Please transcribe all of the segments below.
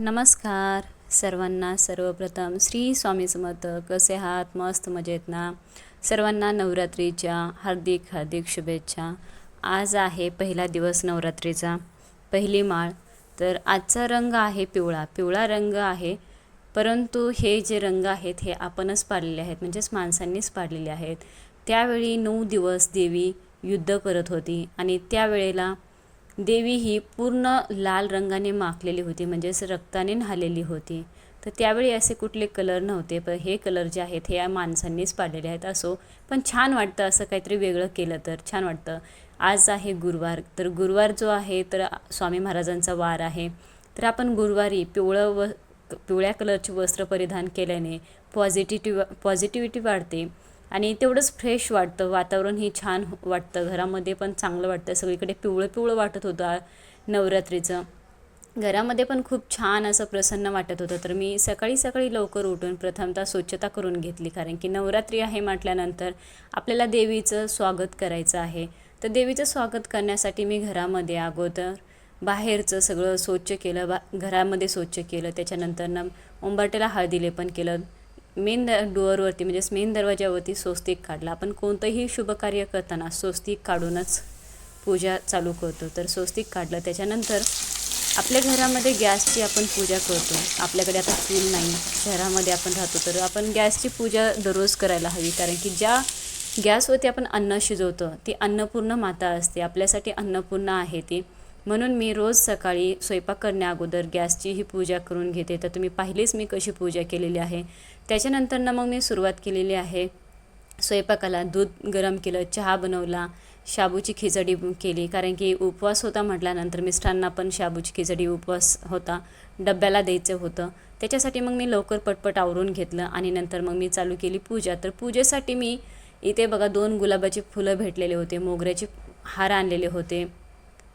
नमस्कार सर्वांना सर्वप्रथम श्री स्वामी समर्थ कसे आहात? मस्त मजेत ना? सर्वांना नवरात्रीच्या हार्दिक हार्दिक शुभेच्छा. आज आहे पहिला दिवस नवरात्रीचा. पहिली माळ. तर आजचा रंग आहे पिवळा. पिवळा रंग आहे परंतु हे जे रंग आहेत हे आपणच पाडलेले आहेत. म्हणजेच माणसांनीच पाडलेले आहेत. त्यावेळी नऊ दिवस देवी युद्ध करत होती आणि त्यावेळेला देवी ही पूर्ण लाल रंगाने माखलेली होती म्हणजेच रक्ताने न्हालेली होती. तर त्यावेळी असे कुठले कलर नव्हते पण हे कलर जे आहेत हे या माणसांनीच पाडलेले आहेत असो. पण छान वाटतं असं काहीतरी वेगळं केलं तर छान वाटतं. आज आहे गुरुवार तर गुरुवार जो आहे तर स्वामी महाराजांचा वार आहे. तर आपण गुरुवारी पिवळं व पिवळ्या कलरचे वस्त्र परिधान केल्याने पॉझिटिव्ह पॉझिटिव्हिटी वाढते. आणि तेवढंच फ्रेश वाटतं. वातावरणही छान वाटतं. घरामध्ये पण चांगलं वाटतं. सगळीकडे पिवळं पिवळं वाटत होतं नवरात्रीचं. घरामध्ये पण खूप छान असं प्रसन्न वाटत होतं. तर मी सकाळी सकाळी लवकर उठून प्रथमतः स्वच्छता करून घेतली. कारण की नवरात्री आहे म्हटल्यानंतर आपल्याला देवीचं स्वागत करायचं आहे. तर देवीचं स्वागत करण्यासाठी मी घरामध्ये अगोदर बाहेरचं सगळं स्वच्छ केलं. बा घरामध्ये स्वच्छ केलं. त्याच्यानंतर ना उंबरट्याला हळदी लेपन केलं. मेन द डोअरवरती म्हणजेच मेन दरवाजावरती स्वस्तिक काढला. आपण कोणतंही शुभकार्य करताना स्वस्तिक काढूनच पूजा चालू करतो. तर स्वस्तिक काढलं. त्याच्यानंतर आपल्या घरामध्ये गॅसची आपण पूजा करतो. आपल्याकडे आता चूल नाही. शहरामध्ये आपण राहतो. तर आपण गॅसची पूजा दररोज करायला हवी. कारण की ज्या गॅसवरती आपण अन्न शिजवतो ती अन्नपूर्ण माता असते. आपल्यासाठी अन्नपूर्ण आहे ती. म्हणून मी रोज सकाळी स्वयंपाक करण्या गॅसची ही पूजा करून घेते. तर तुम्ही पाहिलीच मी कशी पूजा केलेली आहे. त्याच्यानंतर ना मग मी सुरुवात केलेली आहे. स्वयंपाकाला दूध गरम केलं चहा बनवला शाबूची खिचडी केली. कारण की उपवास होता म्हटल्यानंतर मिस्टरांना पण शाबूची खिचडी उपवास होता डब्याला द्यायचं होतं. त्याच्यासाठी मग मी लवकर पटपट आवरून घेतलं आणि नंतर मग मी चालू केली पूजा. तर पूजेसाठी मी इथे बघा दोन गुलाबाची फुलं भेटलेले होते मोगऱ्याचे हार आणलेले होते.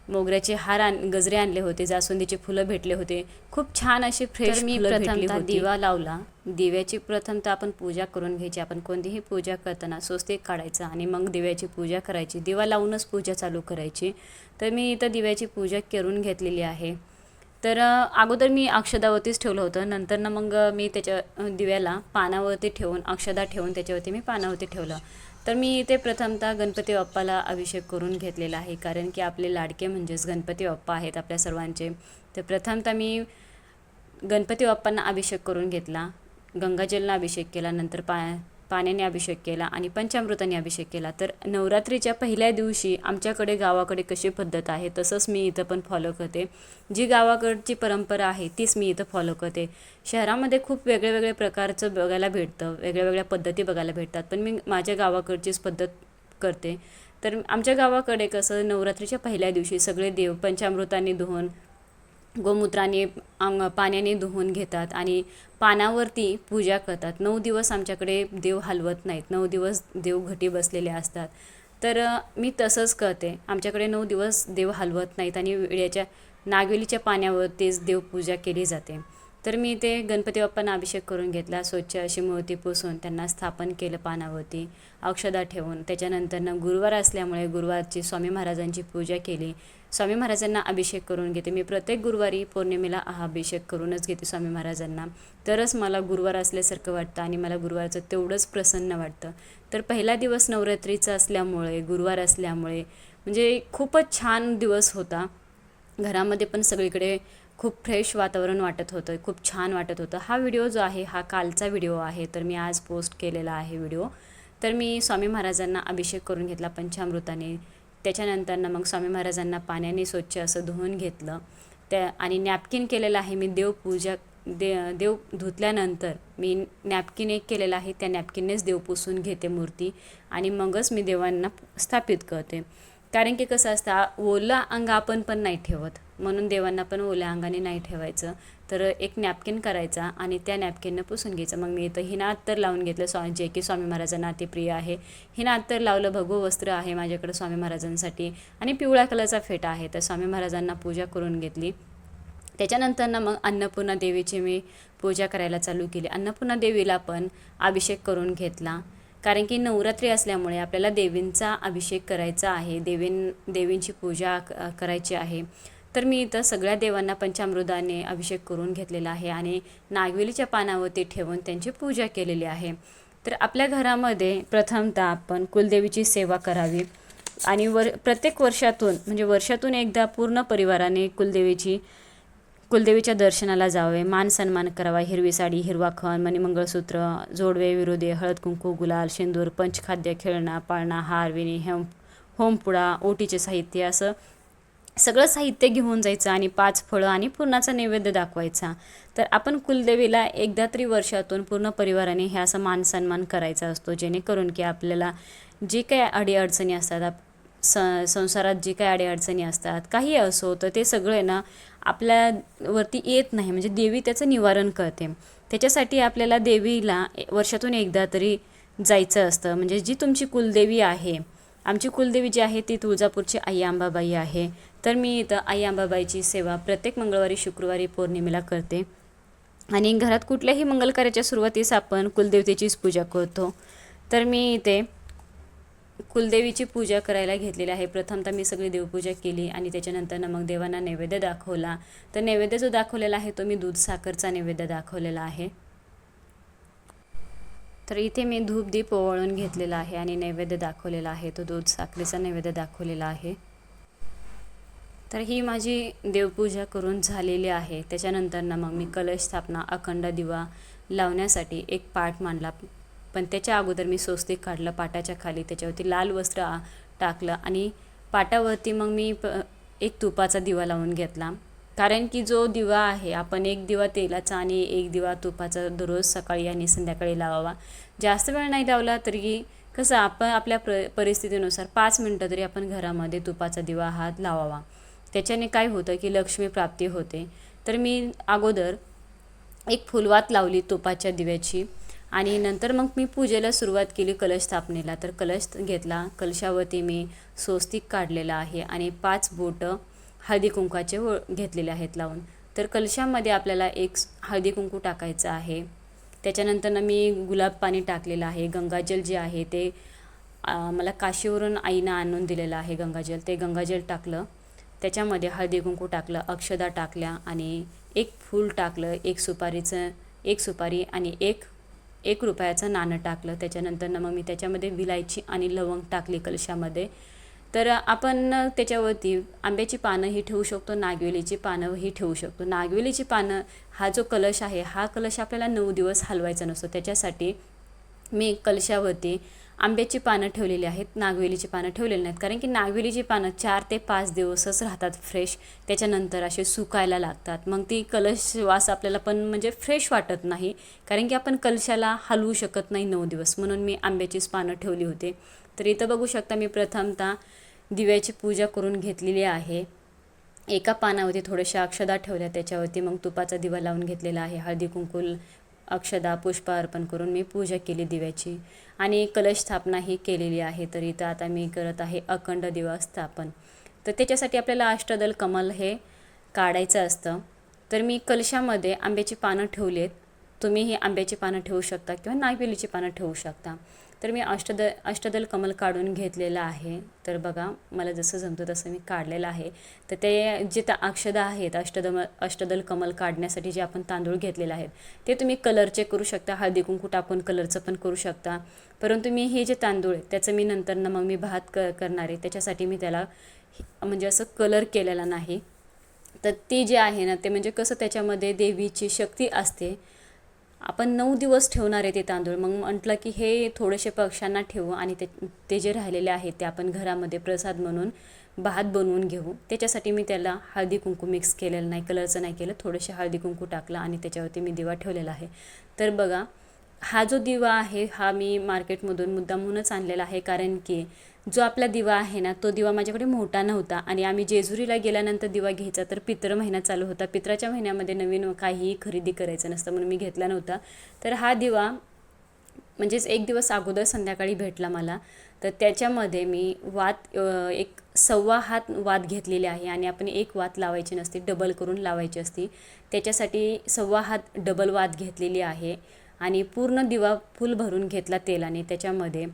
मोगऱ्याचे हार आण गजरे आणले होते जास्वंदीचे फुलं भेटले होते. खूप छान अशी फ्रेश मी प्रथमतः दिवा लावला. दिव्याची प्रथमतः आपण पूजा करून घ्यायची. आपण कोणतीही पूजा करताना स्वस्तिक काढायचं आणि मग दिव्याची पूजा करायची. दिवा लावूनच पूजा चालू करायची. तर मी इथं दिव्याची पूजा करून घेतलेली आहे. तर अगोदर मी अक्षदावरतीच ठेवलं होतं. नंतर ना मग मी त्याच्या दिव्याला पानावरती ठेवून अक्षदा ठेवून त्याच्यावरती मी पानावरती ठेवलं. तर मी इथे प्रथमतः गणपती बाप्पाला अभिषेक करून घेतलेला आहे कारण की आपले लाडके म्हणजेच गणपती बाप्पा आहेत आपल्या सर्वांचे. तर प्रथमतः मी गणपती बाप्पांना अभिषेक करून घेतला गंगाजलनं अभिषेक केला नंतर पाय पाण्याने अभिषेक केला आणि पंचामृताने अभिषेक केला. तर नवरात्रीच्या पहिल्या दिवशी आमच्याकडे गावाकडे कशी पद्धत आहे तसंच मी इथं पण फॉलो करते. जी गावाकडची परंपरा आहे तीच मी इथं फॉलो करते. शहरामध्ये खूप वेगळे वेगळे प्रकारचं बघायला भेटतं वेगळ्या वेगळ्या पद्धती बघायला भेटतात. पण मी माझ्या गावाकडचीच पद्धत करते. तर आमच्या गावाकडे कसं नवरात्रीच्या पहिल्या दिवशी सगळे देव पंचामृताने धुवून गोमूत्राने अंग पाण्याने धुवून घेतात आणि पानावरती पूजा करतात. नऊ दिवस आमच्याकडे देव हलवत नाहीत. नऊ दिवस देव घटी बसलेले असतात. तर मी तसंच करते. आमच्याकडे नऊ दिवस देव हलवत नाहीत आणि वेळ्याच्या नागवेलीच्या पाण्यावरतीच देवपूजा केली जाते. तर मी ते गणपती बाप्पांना अभिषेक करून घेतला स्वच्छ अशी मूर्ती पुसून त्यांना स्थापन केलं पानावरती औषधा ठेवून. त्याच्यानंतरनं गुरुवार असल्यामुळे गुरुवारची स्वामी महाराजांची पूजा केली. स्वामी महाराजांना अभिषेक करून घेते. मी प्रत्येक गुरुवारी पौर्णिमेला हा अभिषेक करूनच घेते स्वामी महाराजांना. तरच मला गुरुवार असल्यासारखं वाटतं आणि मला गुरुवारचं तेवढंच प्रसन्न वाटतं. तर पहिला दिवस नवरात्रीचा असल्यामुळे गुरुवार असल्यामुळे म्हणजे खूपच छान दिवस होता. घरामध्ये पण सगळीकडे खूप फ्रेश वातावरण वाटत होतं खूप छान वाटत होतं. हा व्हिडिओ जो आहे हा कालचा व्हिडिओ आहे. तर मी आज पोस्ट केलेला आहे व्हिडिओ तर मी स्वामी महाराजांना अभिषेक करून घेतला पंचामृताने. त्याच्यानंतरनं मग स्वामी महाराजांना पाण्याने स्वच्छ असं धुवून घेतलं. त्या आणि नॅपकिन केलेलं आहे मी देवपूजा दे देव धुतल्यानंतर मी नॅपकिन एक केलेलं आहे. त्या नॅपकिननेच देव पुसून घेते मूर्ती आणि मगच मी देवांना स्थापित करते. कारण की कसं असतं ओलं अंग आपण पण नाही ठेवत. म्हणून देवांना पण ओल्या अंगाने नाही ठेवायचं. तर एक नॅपकिन करायचा आणि त्या नॅपकिननं पुसून घ्यायचं. मग मी इथं हिना अत्तर लावून घेतलं स्वा जे की स्वामी महाराजांना अतिप्रिय आहे. हिना अत्तर लावलं भगव वस्त्र आहे माझ्याकडे स्वामी महाराजांसाठी आणि पिवळ्या कलरचा फेटा आहे. तर स्वामी महाराजांना पूजा करून घेतली. त्याच्यानंतर ना मग अन्नपूर्णा देवीची मी पूजा करायला चालू केली. अन्नपूर्णा देवीला पण अभिषेक करून घेतला. कारण की नवरात्री असल्यामुळे आपल्याला देवींचा अभिषेक करायचा आहे. देवीं देवींची पूजा करायची आहे. तर मी इथं सगळ्या देवांना पंचामृताने अभिषेक करून घेतलेला आहे आणि नागवेलीच्या पानावरती ठेवून त्यांची पूजा केलेली आहे. तर आपल्या घरामध्ये प्रथमतः आपण कुलदेवीची सेवा करावी आणि वर प्रत्येक वर्षातून म्हणजे वर्षातून एकदा पूर्ण परिवाराने कुलदेवीची कुलदेवीच्या दर्शनाला जावे मान सन्मान करावा हिरवी साडी हिरवा खण मणिमंगळसूत्र जोडवे विरोधे हळद कुंकू गुलाल शेंदूर पंचखाद्य खेळणा पाळणा हार विणी हेम होमपुडा ओटीचे साहित्य असं सगळं साहित्य घेऊन जायचं आणि पाच फळं आणि पूर्णाचा नैवेद्य दाखवायचा. तर आपण कुलदेवीला एकदा तरी वर्षातून पूर्ण परिवाराने हे असं मान सन्मान करायचा असतो जेणेकरून की आपल्याला जे काही अडीअडचणी असतात आप स संसारात जे काही अडीअडचणी असतात काही असो तर ते सगळे ना आपल्यावरती येत नाही. म्हणजे देवी त्याचं निवारण करते. त्याच्यासाठी आपल्याला देवीला वर्षातून एकदा तरी जायचं असतं. म्हणजे जी तुमची कुलदेवी आहे आमची कुलदेवी जी आहे ती तुळजापूरची आई अंबाबाई आहे. तर मी इथं आई आंबाबाईची सेवा प्रत्येक मंगळवारी शुक्रवारी पौर्णिमेला करते. आणि घरात कुठल्याही मंगलकार्याच्या सुरुवातीस आपण कुलदेवतेचीच पूजा करतो. तर मी इथे कुलदेवीची पूजा करायला घेतलेली आहे. प्रथमतः मी सगळी देवपूजा केली आणि त्याच्यानंतर मग देवांना नैवेद्य दाखवला. तर नैवेद्य जो दाखवलेला आहे तो मी दूध साखरचा नैवेद्य दाखवलेला आहे. तर इथे मी धूप दीप ओवाळून घेतलेला आहे आणि नैवेद्य दाखवलेला आहे. तो दूध साखरेचा नैवेद्य दाखवलेला आहे. तर ही माझी देवपूजा करून झालेली आहे. त्याच्यानंतर ना मग मी कलश स्थापना अखंड दिवा लावण्यासाठी एक पाठ मांडला. पण त्याच्या अगोदर मी स्वस्तिक काढलं पाटाच्या खाली त्याच्यावरती लाल वस्त्र टाकलं आणि पाटावरती मग मी प एक तुपाचा दिवा लावून घेतला. कारण की जो दिवा आहे आपण एक दिवा तेलाचा आणि एक दिवा तुपाचा दररोज सकाळी आणि संध्याकाळी लावावा. जास्त वेळ नाही लावला तरी कसं आपण आपल्या प्र परिस्थितीनुसार पाच मिनटं तरी आपण घरामध्ये तुपाचा दिवा हात लावावा. त्याच्याने काय होतं की लक्ष्मी प्राप्ती होते. तर मी अगोदर एक फुलवात लावली तुपाच्या दिव्याची आणि नंतर मग मी पूजेला सुरुवात केली कलश स्थापनेला. तर कलश घेतला. कलशावरती मी स्वस्तिक काढलेला आहे आणि पाच बोटं हळदी कुंकाचे व घेतलेले आहेत लावून. तर कलशामध्ये आपल्याला एक हळदी कुंकू टाकायचं आहे. त्याच्यानंतर मी गुलाब पाणी टाकलेलं आहे. गंगाजल जे आहे ते मला काशीवरून आईनं आणून दिलेलं आहे गंगाजल. ते गंगाजल टाकलं. त्याच्यामध्ये हळदी कुंकू टाकलं अक्षदा टाकल्या आणि एक फूल टाकलं एक सुपारीचं एक सुपारी आणि एक एक रुपयाचं नाणं टाकलं. त्याच्यानंतर मग मी त्याच्यामध्ये विलायची आणि लवंग टाकली कलशामध्ये. तर आपण त्याच्यावरती आंब्याची पानंही ठेवू शकतो नागवेलीची पानंही ठेवू शकतो. नागवेलीची पानं हा जो कलश आहे हा कलश आपल्याला नऊ दिवस हलवायचा नसतो. त्याच्यासाठी मी कलशावरती आंब्याची पानं ठेवलेली आहेत नागवेलीची पानं ठेवलेली नाहीत. कारण की नागवेलीची पानं चार ते पाच दिवसच राहतात फ्रेश त्याच्यानंतर असे सुकायला लागतात. मग ती कलश वास आपल्याला पण म्हणजे फ्रेश वाटत नाही. कारण की आपण कलशाला हलवू शकत नाही नऊ दिवस. म्हणून मी आंब्याचीच पानं ठेवली होती. तर इथं बघू शकता मी प्रथमतः दिव्याची पूजा करून घेतलेली आहे. एका पानावरती थोड्याशा अक्षदा ठेवल्या त्याच्यावरती मग तुपाचा दिवा लावून घेतलेला आहे. हळदी कुंकू अक्षदा पुष्प अर्पण करून मी पूजा केली दिव्याची. आणि कलश स्थापना ही केलेली आहे तर इथं आता मी करत आहे अखंड दिवा स्थापन. तर त्याच्यासाठी आपल्याला अष्टदल कमल हे काढायचं असतं. तर मी कलशामध्ये आंब्याची पानं ठेवली आहेत तुम्ही ही आंब्याची पानं ठेवू शकता किंवा नागवेलीची पानं ठेवू शकता. तर मी अष्टद अष्टदल कमल काढून घेतलेलं आहे. तर बघा मला जसं जमतं तसं मी काढलेलं आहे. तर ते जे त्या अक्षद आहेत अष्टदम अष्टदल कमल काढण्यासाठी जे आपण तांदूळ घेतलेले आहेत ते तुम्ही कलरचे करू शकता. हळदी कुंकू टाकून कलरचं पण करू शकता. परंतु मी हे जे तांदूळ आहे त्याचं मी नंतर ना मग मी भात क करणार आहे. त्याच्यासाठी मी त्याला म्हणजे असं कलर केलेला नाही. तर ते जे आहे ना ते म्हणजे कसं त्याच्यामध्ये देवीची शक्ती असते आपण नऊ दिवस ठेवणार आहे ते तांदूळ. मग म्हटलं की हे थोडेसे पक्ष्यांना ठेवू आणि ते ते जे राहिलेले आहेत ते आपण घरामध्ये प्रसाद म्हणून भात बनवून घेऊ. त्याच्यासाठी मी त्याला हळदी कुंकू मिक्स केलेलं नाही कलरचं नाही केलं. थोडेसे हळदी कुंकू टाकलं आणि त्याच्यावरती मी दिवा ठेवलेला आहे. तर बघा हा जो दिवा आहे हा मी मार्केटमधून मुद्दामहूनच आणलेला आहे. कारण की जो आपला दिवा आहे ना तो दिवा माझ्याकडे मोठा नव्हता. आणि आम्ही जेजुरीला गेल्यानंतर दिवा घ्यायचा तर पित्र महिना चालू होता. पित्राच्या महिन्यामध्ये नवीन काहीही खरेदी करायचं नसतं म्हणून मी घेतला नव्हता. तर हा दिवा म्हणजेच एक दिवस अगोदर संध्याकाळी भेटला मला. तर त्याच्यामध्ये मी वात एक सव्वा हात वात घेतलेली आहे. आणि आपण एक वात लावायची नसते डबल करून लावायची असती. त्याच्यासाठी सव्वा हात डबल वात घेतलेली आहे. आणि पूर्ण दिवा फुल भरून घेतला तेलाने. त्याच्यामध्ये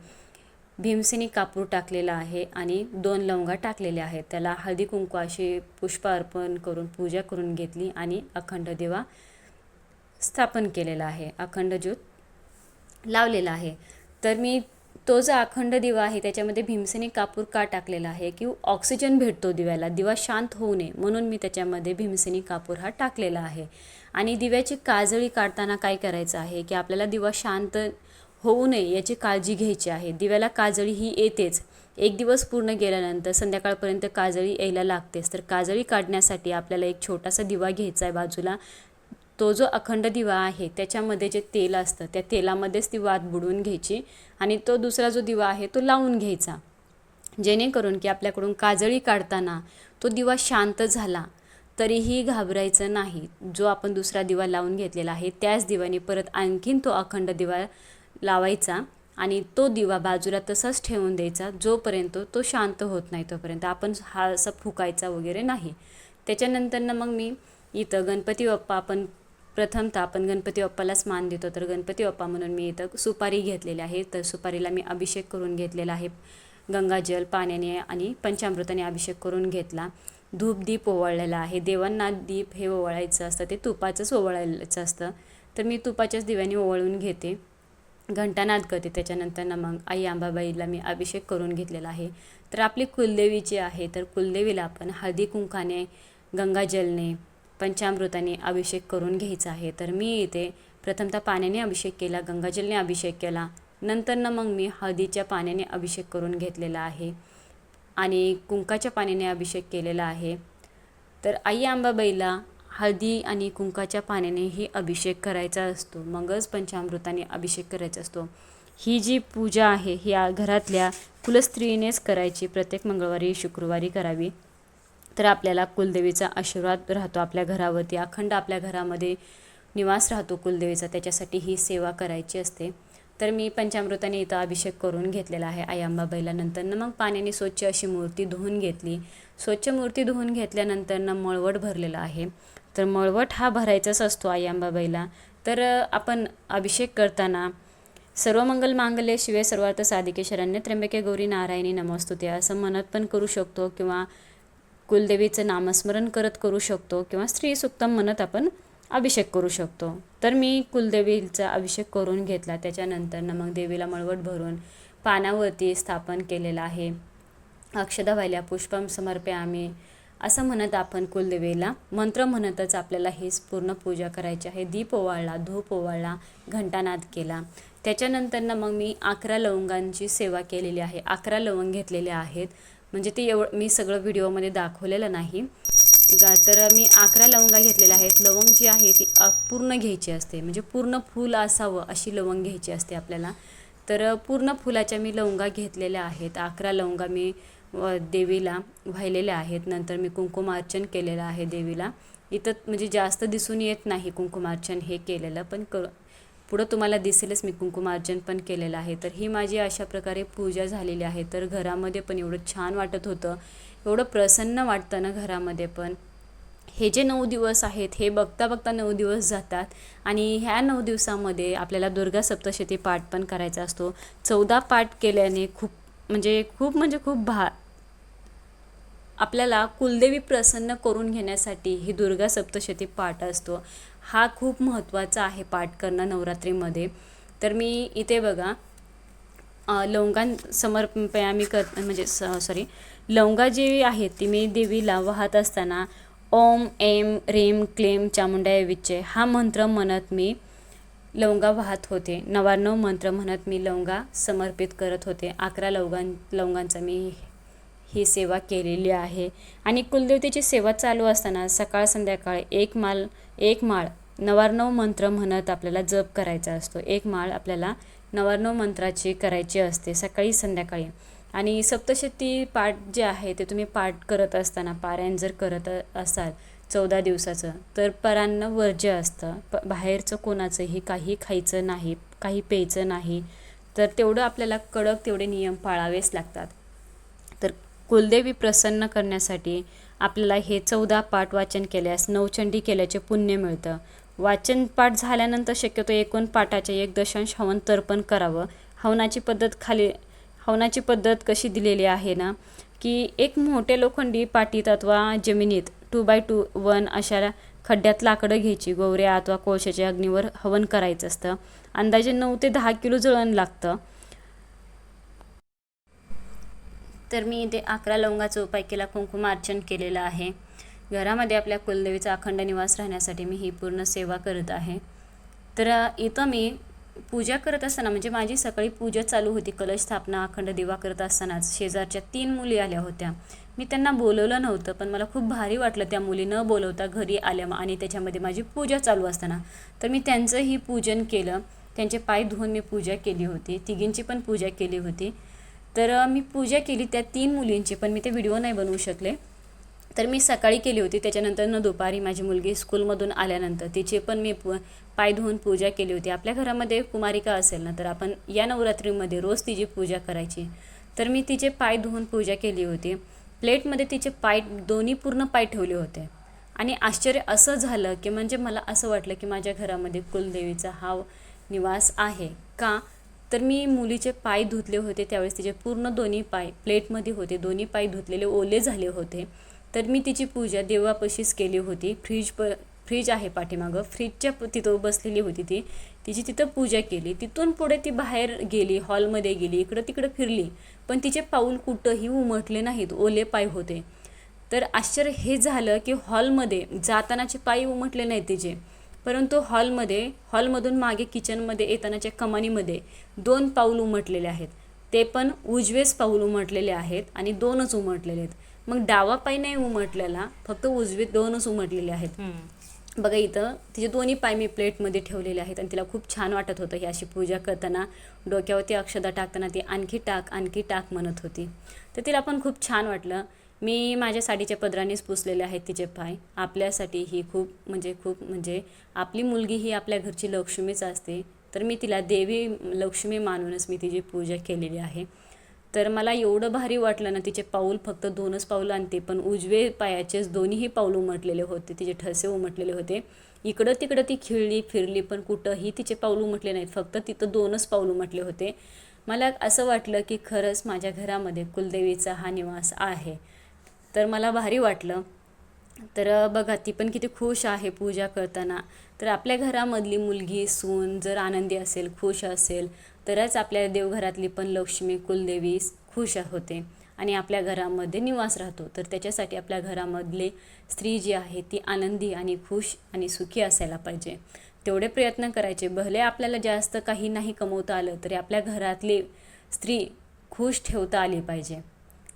भीमसेनी कापूर टाकलेला आहे आणि दोन लवंगा टाकलेल्या आहेत. त्याला हळदी कुंकू अशी पुष्प अर्पण करून पूजा करून घेतली आणि अखंड दिवा स्थापन केलेला आहे. अखंड ज्योत लावलेला आहे. तर मी तो जो अखंड दिवा आहे त्याच्यामध्ये भीमसेनी कापूर का टाकलेला आहे की ऑक्सिजन भेटतो दिव्याला दिवा शांत होऊ नये म्हणून मी त्याच्यामध्ये भीमसेनी कापूर हा टाकलेला आहे. आणि दिव्याची काजळी काढताना काय करायचं आहे की आपल्याला दिवा शांत होऊ नये याची काळजी घ्यायची आहे. दिव्याला काजळी ही येतेच. एक दिवस पूर्ण गेल्यानंतर संध्याकाळपर्यंत काजळी यायला लागतेच. तर काजळी काढण्यासाठी आपल्याला एक छोटासा दिवा घ्यायचा आहे बाजूला. तो जो अखंड दिवा आहे त्याच्यामध्ये जे तेल असतं त्या तेलामध्येच ती वात बुडवून घ्यायची आणि तो दुसरा जो दिवा आहे तो लावून घ्यायचा. जेणेकरून की आपल्याकडून काजळी काढताना तो दिवा शांत झाला तरीही घाबरायचं नाही. जो आपण दुसरा दिवा लावून घेतलेला आहे त्याच दिव्याने परत आणखीन तो अखंड दिवा लावायचा आणि तो दिवा बाजूला तसाच ठेवून द्यायचा जोपर्यंत तो शांत होत नाही तोपर्यंत आपण हा असा फुकायचा वगैरे नाही. त्याच्यानंतरनं मग मी इथं गणपती बाप्पा आपण प्रथमतः आपण गणपती बाप्पालाच मान देतो. तर गणपती बाप्पा म्हणून मी इथं सुपारी घेतलेली आहे. तर सुपारीला मी अभिषेक करून घेतलेला आहे. गंगाजल पाण्याने आणि पंचामृताने अभिषेक करून घेतला. धूप दीप ओवाळलेला आहे. देवांना दीप हे ओवाळायचं असतं. ते तुपाचंच ओवाळायचं असतं. तर मी तुपाच्याच दिव्याने ओवाळून घेते. घंटानाद करते. त्याच्यानंतर ना मग आई अंबाबाईला मी अभिषेक करून घेतलेला आहे. तर आपली कुलदेवी जी आहे. तर कुलदेवीला आपण हळदी कुंकाने गंगाजलने पंचामृताने अभिषेक करून घ्यायचा आहे. तर मी इथे प्रथमतः पाण्याने अभिषेक केला गंगाजलने अभिषेक केला. नंतरनं मग मी हळदीच्या पाण्याने अभिषेक करून घेतलेला आहे आणि कुंकाच्या पाण्याने अभिषेक केलेला आहे. तर आई आंबाबाईला हळदी आणि कुंकाच्या पाण्यानेही अभिषेक करायचा असतो. मगच पंचामृताने अभिषेक करायचा असतो. ही जी पूजा आहे ही घरातल्या कुलस्त्रीनेच करायची. प्रत्येक मंगळवारी शुक्रवारी करावी. तर आपल्याला कुलदेवीचा आशीर्वाद राहतो आपल्या घरावरती. अखंड आपल्या घरामध्ये निवास राहतो कुलदेवीचा. त्याच्यासाठी ही सेवा करायची असते. तर मी पंचामृताने इथं अभिषेक करून घेतलेला आहे आई नंतरनं मग पाण्याने स्वच्छ अशी मूर्ती धुवून घेतली. स्वच्छ मूर्ती धुवून घेतल्यानंतरनं मळवट भरलेला आहे. तर मळवट हा भरायचाच असतो आयांबाबाईला तर आपण अभिषेक करताना सर्व मंगल मांगल्य शिवे सर्वार्थ साधिके शरण्य त्र्यंबके गौरी नारायणी नमस्तुते असं म्हणत पण करू शकतो किंवा कुलदेवीचं नामस्मरण करत करू शकतो किंवा स्त्री सुक्तम म्हणत आपण अभिषेक करू शकतो. तर मी कुलदेवीचा अभिषेक करून घेतला. त्याच्यानंतर मग देवीला मळवट भरून पानावरती स्थापन केलेलं आहे. अक्षदा व्हायला पुष्पम समर्पे आम्ही. असं म्हणत आपण कुलदेवीला मंत्र म्हणतच आपल्याला हेच पूर्ण पूजा करायची आहे. दीप ओवाळला धूप ओवाळला घंटानाद केला. त्याच्यानंतरनं मग मी अकरा लवंगांची सेवा केलेली आहे. अकरा लवंग घेतलेले आहेत. म्हणजे ते एवढं मी सगळं व्हिडिओमध्ये दाखवलेलं नाही. तर मी अकरा लवंगा घेतलेल्या आहेत. लवंग जी आहे ती पूर्ण घ्यायची असते. म्हणजे पूर्ण फूल असावं अशी लवंग घ्यायची असते आपल्याला. तर पूर्ण फुलाच्या मी लवंगा घेतलेल्या आहेत. अकरा लवंगा मी देवीला वाहिलेल्या आहेत. नंतर मी कुंकुमार्चन केलेलं आहे देवीला. इथं म्हणजे जास्त दिसून येत नाही कुंकुमार्चन हे केलेलं पण क पुढं तुम्हाला दिसेलच मी कुंकुमार्चन पण केलेलं आहे. तर ही माझी अशा प्रकारे पूजा झालेली आहे. तर घरामध्ये पण एवढं छान वाटत होतं. एवढं प्रसन्न वाटतं ना घरामध्ये पण. हे जे नऊ दिवस आहेत हे बघता बघता नऊ दिवस जातात आणि ह्या नऊ दिवसामध्ये आपल्याला दुर्गा सप्तशती पाठ पण करायचा असतो. चौदा पाठ केल्याने खूप म्हणजे खूप म्हणजे खूप भा आपल्याला कुलदेवी प्रसन्न करून घेण्यासाठी ही दुर्गा सप्तशती पाठ असतो. हा खूप महत्त्वाचा आहे पाठ करणं नवरात्रीमध्ये. तर मी इथे बघा लवंगां समर्पया मी कर म्हणजे स सॉरी लवंगा जी आहेत ती मी देवीला वाहत असताना ओम एम रेम क्लेम चामुंडाय विच्चे हा मंत्र म्हणत मी लवंगा वाहत होते. नवाण्णव मंत्र म्हणत मी लवंगा समर्पित करत होते. अकरा लवंगां लवंगांचा मी ही सेवा केलेली आहे. आणि कुलदेवतेची सेवा चालू असताना सकाळ संध्याकाळ एक माल एक माळ नवाण्णव मंत्र म्हणत आपल्याला जप करायचा असतो. एक माळ आपल्याला नवाण्णव मंत्राची करायची असते सकाळी संध्याकाळी. आणि सप्तशती पाठ जे आहे ते तुम्ही पाठ करत असताना पारायण जर करत असाल चौदा दिवसाचं तर परांनं वर्ज्य असतं प बाहेरचं कोणाचंही काही खायचं नाही काही प्यायचं नाही तर तेवढं आपल्याला कडक तेवढे नियम पाळावेच लागतात. कुलदेवी प्रसन्न करण्यासाठी आपल्याला हे चौदा पाठ वाचन केल्यास नवचंडी केल्याचे पुण्य मिळतं. वाचन पाठ झाल्यानंतर शक्यतो एकूण पाठाचे एक दशांश हवन तर्पण करावं. हवनाची पद्धत खाली हवनाची पद्धत कशी दिलेली आहे ना की एक मोठे लोखंडी पाटीत अथवा जमिनीत टू बाय टू वन अशा खड्ड्यात लाकडं घ्यायची गोवऱ्या अथवा कोळशाच्या अग्नीवर हवन करायचं असतं. अंदाजे नऊ ते दहा किलो जळण लागतं. तर मी इथे अकरा लवंगाचा उपाय केला कुंकुमार्चन केलेलं आहे. घरामध्ये आपल्या कुलदेवीचा अखंड निवास राहण्यासाठी मी ही पूर्ण सेवा करत आहे. तर इथं मी पूजा करत असताना म्हणजे माझी सकाळी पूजा चालू होती कलश स्थापना अखंड दिवा करत असतानाच शेजारच्या तीन मुली आल्या होत्या. मी त्यांना बोलवलं नव्हतं पण मला खूप भारी वाटलं त्या मुली न बोलवता घरी आल्या आणि त्याच्यामध्ये माझी पूजा चालू असताना. तर मी त्यांचंही पूजन केलं. त्यांचे पाय धुवून मी पूजा केली होती. तिघींची पण पूजा केली होती. तर मी पूजा केली त्या तीन मुलींची पण मी ते व्हिडिओ नाही बनवू शकले. तर मी सकाळी केली होती त्याच्यानंतर न दुपारी माझी मुलगी स्कूलमधून आल्यानंतर तिचे पण मी पू पाय धुवून पूजा केली होती. आपल्या घरामध्ये कुमारिका असेल ना तर आपण या नवरात्रीमध्ये रोज तिची पूजा करायची. तर मी तिचे पाय धुवून पूजा केली होती. प्लेटमध्ये तिचे पाय दोन्ही पूर्ण पाय ठेवले होते. आणि आश्चर्य असं झालं की म्हणजे मला असं वाटलं की माझ्या घरामध्ये कुलदेवीचा हा निवास आहे का? तर मी मुलीचे पाय धुतले होते त्यावेळेस तिचे पूर्ण दोन्ही पाय प्लेटमध्ये होते दोन्ही पाय धुतलेले ओले झाले होते. तर मी तिची पूजा देवापाशीच केली होती. फ्रीज प फ्रीज आहे पाठीमागं. फ्रीजच्या तिथं बसलेली होती ती. तिची तिथं पूजा केली. तिथून पुढे ती बाहेर गेली हॉलमध्ये गेली इकडं तिकडं फिरली. पण तिचे पाऊल कुठंही उमटले नाहीत ओले पाय होते. तर आश्चर्य हे झालं की हॉलमध्ये जातानाचे पाय उमटले नाहीत तिचे. परंतु हॉलमध्ये हॉलमधून मागे किचनमध्ये येतानाच्या कमानीमध्ये दोन पाऊल उमटलेले आहेत. ते पण उजवेच पाऊल उमटलेले आहेत आणि दोनच उमटलेले आहेत. मग डावा पाय नाही उमटलेला फक्त उजवे दोनच उमटलेले आहेत. बघा इथं तिचे दोन्ही पाय मी प्लेटमध्ये ठेवलेले आहेत आणि तिला खूप छान वाटत होतं ही अशी पूजा करताना. डोक्यावरती अक्षदा टाकताना ती आणखी टाक आणखी टाक म्हणत होती. तर तिला पण खूप छान वाटलं. मी माझ्या साडीच्या पदरानेच पुसलेले आहेत तिचे पाय. आपल्यासाठी ही खूप म्हणजे खूप म्हणजे आपली मुलगी ही आपल्या घरची लक्ष्मीच असते. तर मी तिला देवी लक्ष्मी मानूनच मी तिची पूजा केलेली आहे. तर मला एवढं भारी वाटलं ना तिचे पाऊल फक्त दोनच पाऊल आणते पण उजवे पायाचेच दोन्हीही पाऊल उमटलेले होते तिचे ठसे उमटलेले होते. इकडं तिकडं ती खिळली फिरली पण कुठंही तिचे पाऊल उमटले नाहीत फक्त तिथं दोनच पाऊल उमटले होते. मला असं वाटलं की खरंच माझ्या घरामध्ये कुलदेवीचा हा निवास आहे. तर मला भारी वाटलं. तर बघा ती पण किती खुश आहे पूजा करताना. तर आपल्या घरामधली मुलगी सून जर आनंदी असेल खुश असेल तरच आपल्या देवघरातली पण लक्ष्मी कुलदेवी खुश होते. आणि आपल्या घरामध्ये निवास राहतो. तर त्याच्यासाठी आपल्या घरामधले स्त्री जी आहे ती आनंदी आणि खुश आणि सुखी असायला पाहिजे. तेवढे प्रयत्न करायचे. भले आपल्याला जास्त काही नाही कमवता आलं तरी आपल्या घरातली स्त्री खुश ठेवता आली पाहिजे.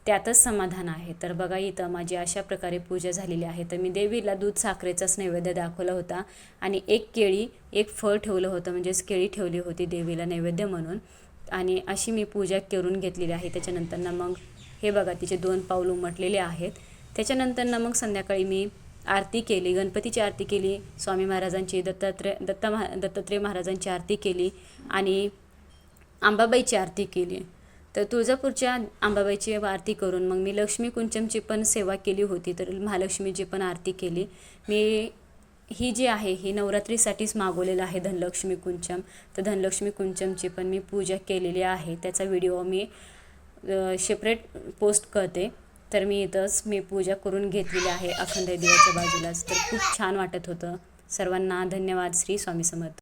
त्यातच समाधान आहे. तर बघा इथं माझी अशा प्रकारे पूजा झालेली आहे. तर मी देवीला दूध साखरेचाच नैवेद्य दाखवला होता आणि एक केळी एक फळ ठेवलं होतं. म्हणजेच केळी ठेवली होती देवीला नैवेद्य म्हणून. आणि अशी मी पूजा करून घेतलेली आहे. त्याच्यानंतर मग हे बघा तिचे दोन पाऊल उमटलेले आहेत. त्याच्यानंतर ना मग संध्याकाळी मी आरती केली. गणपतीची आरती केली स्वामी महाराजांची दत्तात्रय दत्ता महा दत्तात्रय महाराजांची आरती केली आणि अंबाबाईची आरती केली. तर तुळजापूरच्या आंबाबाईची आरती करून मग मी लक्ष्मी कुंचमची पण सेवा केली होती तर महालक्ष्मीची पण आरती केली. मी ही जी आहे ही नवरात्रीसाठीच मागवलेलं आहे धनलक्ष्मी कुंचम तर धनलक्ष्मी कुंचमची पण मी पूजा केलेली आहे. त्याचा व्हिडिओ मी सेपरेट पोस्ट करते. तर मी इथंच मी पूजा करून घेतलेली आहे अखंड देवाच्या बाजूलाच. तर खूप छान वाटत होतं. सर्वांना धन्यवाद. श्री स्वामी समर्थ.